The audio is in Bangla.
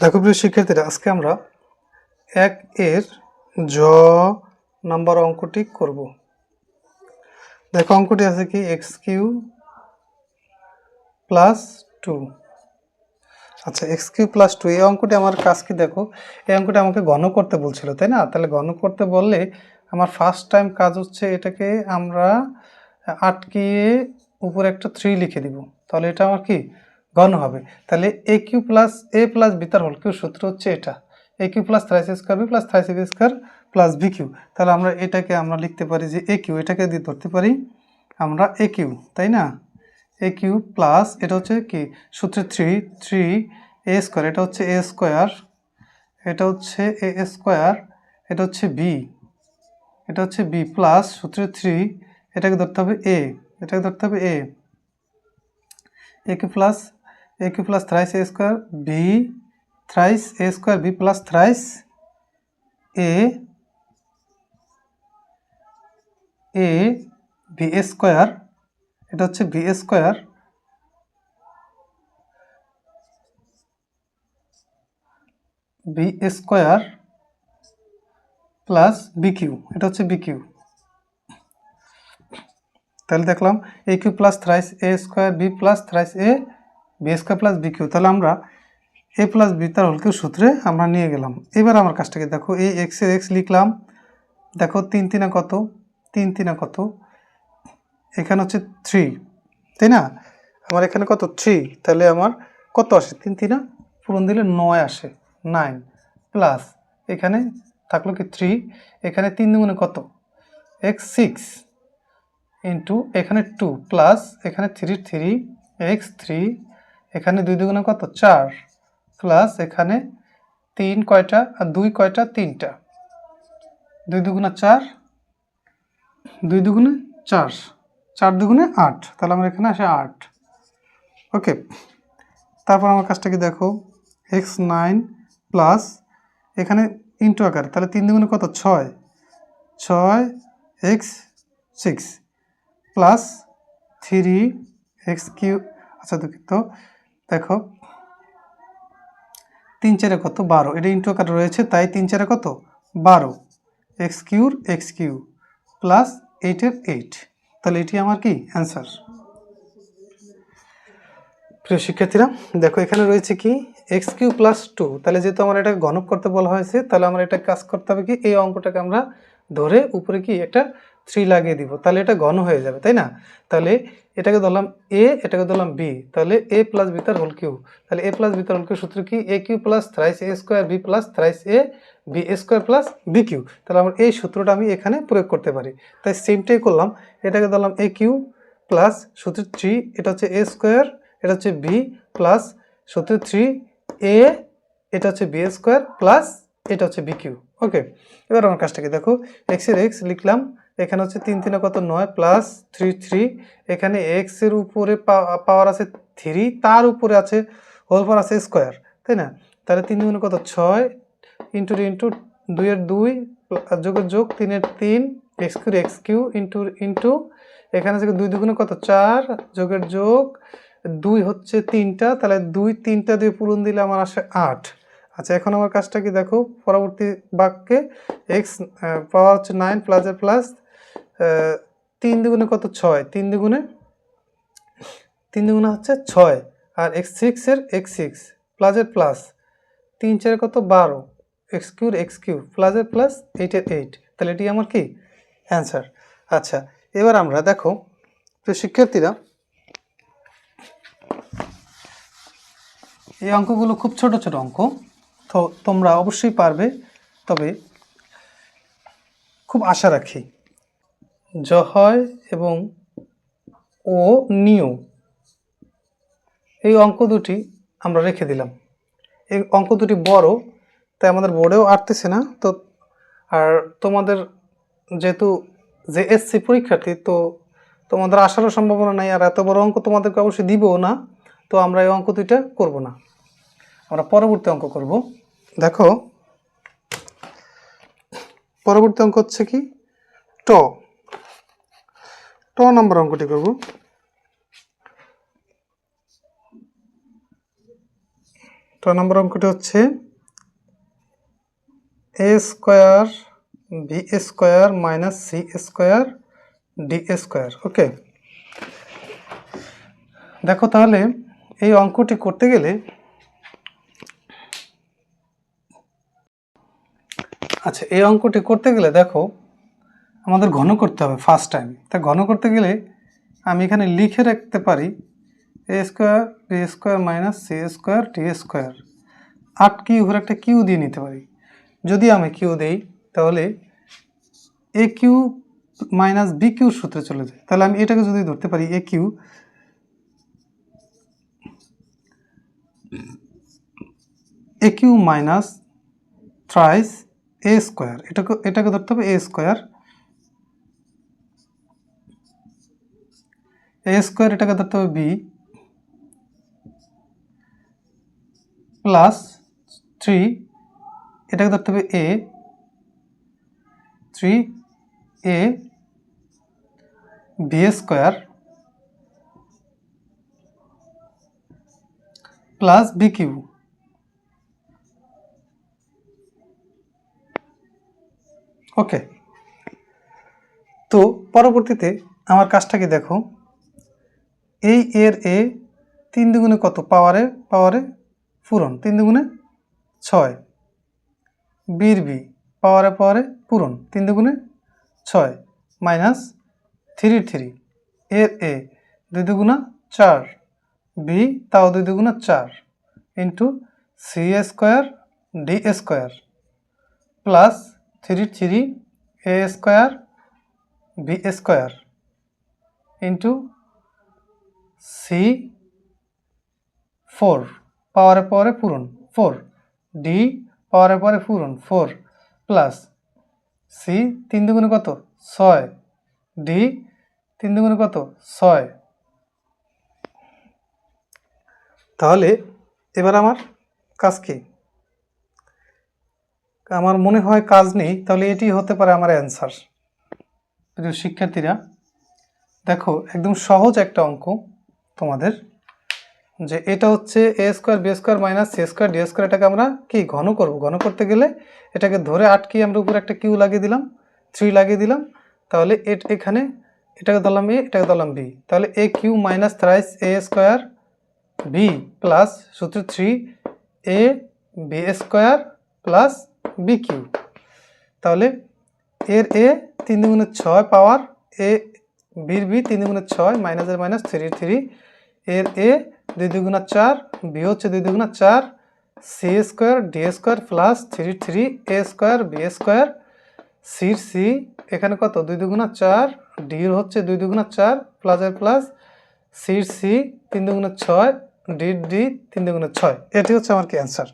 দেখো প্রিয় শিক্ষার্থীরা, আজকে আমরা এক এর জ নাম্বার অঙ্কটি করব। দেখো অঙ্কটি আছে কি, এক্স কিউ প্লাস টু। আচ্ছা এক্স কিউ প্লাস টু, এই অঙ্কটি আমার কাজ কি দেখো, এই অঙ্কটি আমাকে ঘন করতে বলছিল, তাই না? তাহলে ঘন করতে বললে আমার ফার্স্ট টাইম কাজ হচ্ছে এটাকে আমরা আটকিয়ে উপরে একটা থ্রি লিখে দিব। তাহলে এটা আমার কি? ঘন হবে। তাহলে a cube plus a plus b তার হোল কিউ সূত্র হচ্ছে এটা। A cube plus thrice square b plus thrice square plus b cube তাহলে আমরা এটাকে আমরা লিখতে পারি যে এ কিউ এটাকে দিয়ে ধরতে পারি, আমরা এ কিউ তাই না? এ কিউ প্লাস এটা হচ্ছে কি? সূত্রে থ্রি থ্রি এ স্কোয়ার এটা হচ্ছে এ স্কোয়ার এটা হচ্ছে এ স্কোয়ার এটা হচ্ছে বি এটা হচ্ছে বি প্লাস সূত্রে থ্রি এটাকে ধরতে হবে এ এটাকে ধরতে হবে a a cube plus a cube plus thrice a square b thrice a square b plus thrice a a b square এটা হচ্ছে b square b square plus b cube এটা হচ্ছে বি কিউ তাহলে দেখলাম a cube plus thrice a square b plus thrice a b square plus b cube তাহলে আমরা এ প্লাস বি তার হল কিউ সূত্রে আমরা নিয়ে গেলাম। এবার আমার কাজটাকে দেখো এই এক্সের এক্স লিখলাম। দেখো, তিন তিনা কত? তিন তিনা কত? এখানে হচ্ছে থ্রি তাই না? আমার এখানে কত? থ্রি তাহলে আমার কত আসে? তিন তিনা? পূরণ দিলে নয় আসে নাইন প্লাস এখানে থাকল কি থ্রি এখানে তিন দুগুণে কত? এক্স সিক্স ইন্টু এখানে টু প্লাস এখানে থ্রি থ্রি এক্স থ্রি এখানে দুই দুগুণে কত? চার। প্লাস এখানে তিন কয়টা? আর দুই কয়টা? তিনটা। দুই দুগুণে চার? দুই দুগুণে চার। চার দুগুণে আট। তাহলে আমার এখানে আসে আট। ওকে। তারপর আমার কাজটা কি দেখো? এক্স নাইন প্লাস এখানে ইন্টু আকার। তাহলে তিন দুগুণে কত? ছয়। ছয় x six plus three x cube আচ্ছা দুঃখিত। দেখো। তিন চারে কত? বারো। এটা ইন্টু আকার রয়েছে, তাই তিন চারে কত? বারো। এক্স কিউর, এক্স কিউ প্লাস এইটের এইট। তাহলে এটি আমার কি? অ্যান্সার। প্রিয় শিক্ষার্থীরা, দেখো এখানে রয়েছে কি? X cube plus two. তাহলে যেহেতু আমার এটা ঘনক করতে বলা হয়েছে, তাহলে আমার এটা কাজ করতে হবে কি? এই অঙ্কটাকে আমরা ধরে উপরে কি একটা থ্রি লাগিয়ে দিব, তাহলে এটা ঘন হয়ে যাবে, তাই না? তাহলে এটাকে ধরলাম এ এটাকে ধরলাম বি তাহলে এ প্লাস বি তার হোল কিউ তাহলে এ প্লাস বি তার হোল কিউ সূত্র কি? A cube plus thrice a square b plus thrice a b a square plus b cube তাহলে আমার এই সূত্রটা আমি এখানে প্রয়োগ করতে পারি। তাই সেমটাই করলাম, এটাকে ধরলাম এ কিউ প্লাস সূত্র থ্রি এটা হচ্ছে এ স্কোয়ার এটা হচ্ছে বি প্লাস সূত্র থ্রি এ এটা হচ্ছে বি স্কোয়ার প্লাস এটা হচ্ছে বি কিউ ওকে, এবার আমার কাজটাকে দেখো এক্সের এক্স লিখলাম, এখানে হচ্ছে তিন তিনে কত? নয় প্লাস থ্রি থ্রি এখানে এক্সের উপরে পাওয়ার আছে থ্রি তার উপরে আছে হোল পাওয়ার আছে স্কোয়ার তাই না? তাহলে তিন দুগুণে কত? ছয় ইন্টু ইন্টু দুইয়ের দুই যোগের যোগ তিনের তিন x cube x cube into into এখানে থেকে দুই দুগুণে কত? চার, যোগের যোগ দুই হচ্ছে তিনটা, তাহলে দুই তিনটা দিয়ে পূরণ দিলে আমার আসে আট। আচ্ছা এখন আমার কাজটা কি দেখো? পরবর্তী বাক্যে এক্স পাওয়ার হচ্ছে নাইন প্লাসের প্লাস তিন দুগুণে কত? ছয়। তিন দুগুণে তিন দুগুণে হচ্ছে ছয়। আর এক্স সিক্সের এক্স সিক্স প্লাসের প্লাস তিন চারের কত? বারো। এক্স কিউর এক্স কিউ প্লাসের প্লাস এইটের এইট তাহলে এটি আমার কি? অ্যান্সার আচ্ছা এবার আমরা দেখো তো শিক্ষার্থীরা, এই অঙ্কগুলো খুব ছোট ছোট অঙ্ক। তোমরা অবশ্যই পারবে, তবে খুব আশা রাখি। জ হয় এবং ও নিয় এই অঙ্ক দুটি আমরা রেখে দিলাম। এই অঙ্ক দুটি বড়, তাই আমাদের বোর্ডেও আটতেছে না। তো, আর তোমাদের যেহেতু যে এসসি পরীক্ষার্থী, তো তোমাদের আসারও সম্ভাবনা নাই। আর এত বড় অঙ্ক তোমাদেরকে অবশ্যই দিবও না। তো আমরা এই অঙ্ক দুইটা করব না। আমরা পরবর্তী অঙ্ক করব। দেখো, পরবর্তী অঙ্ক হচ্ছে কি? ট। ট নম্বর অঙ্কটি করব। ট নম্বর অঙ্কটি হচ্ছে a square b square minus c square d square, okay? দেখো তাহলে এই অঙ্কটি করতে গেলে আচ্ছা এই অঙ্কটি করতে গেলে দেখো, আমাদের ঘন করতে হবে ফার্স্ট টাইম তা ঘন করতে গেলে আমি এখানে লিখে রাখতে পারি a square b square minus c square d square আট কিউ উপরে একটা কিউ দিয়ে নিতে পারি। যদি আমি কিউ দেই, তাহলে a cube minus b cube সূত্রে চলে যায়। তাহলে আমি এটাকে যদি ধরতে পারি a cube a cube minus thrice a square এটাকে এটাকে ধরতে হবে এ স্কোয়ার এ স্কোয়ার এটাকে ধরতে হবে বি প্লাস থ্রি এটাকে ধরতে হবে a three a b square plus b cube okay তো পরবর্তীতে আমার কাজটা কি দেখো। এই এর এ তিন দুগুণে কত? পাওয়ারে পাওয়ারে পূরণ। তিন দুগুণে ছয়। বির বি, পাওয়ারে পাওয়ারে পূরণ। তিন দুগুণে ছয় মাইনাস থ্রি থ্রি। এর এ দুই দুগুণা চার। বি তাও দুই দুগুণা চার into c square d square plus three three a square b square into c four পাওয়ারে পাওয়ারে পূরণ ফোর ডি পাওয়ারে পাওয়ারে পূরণ ফোর প্লাস সি তিন দুগুণে কত? ছয়. ডি তিন দুগুণে কত? ছয়. তাহলে এবার আমার কাজ কি? আমার মনে হয় কাজ নেই, তাহলে এটি হতে পারে আমার অ্যান্সার প্রিয় শিক্ষার্থীরা, দেখো, একদম সহজ একটা অঙ্ক তোমাদের, যে এটা হচ্ছে a square b square minus c square d square এটাকে আমরা কি, ঘন করব? ঘন করতে গেলে এটাকে ধরে আটকে আমরা উপরে একটা কিউ লাগিয়ে দিলাম থ্রি লাগিয়ে দিলাম, তাহলে এখানে এটাকে ধরলাম এ এটাকে ধরলাম বি তাহলে a cube minus thrice a square b plus সূত্র three a b square plus b cube তাহলে এর এ তিন দুগুণে ছয় পাওয়ার এ বির বি তিন দুগুণে ছয় মাইনাসের মাইনাস থ্রি থ্রি এর এ দুই দুগুণা চার বি হচ্ছে দুই দুগুণা চার। C square d square plus three three a square b square sir C এখানে কত? দুই দুগুণা চার ডির হচ্ছে দুই দুগুণা চার প্লাসের প্লাস সির সি তিন দুগুণা ছয় ডির ডি তিন দুগুণা ছয়। এটি হচ্ছে আমার কি অ্যান্সার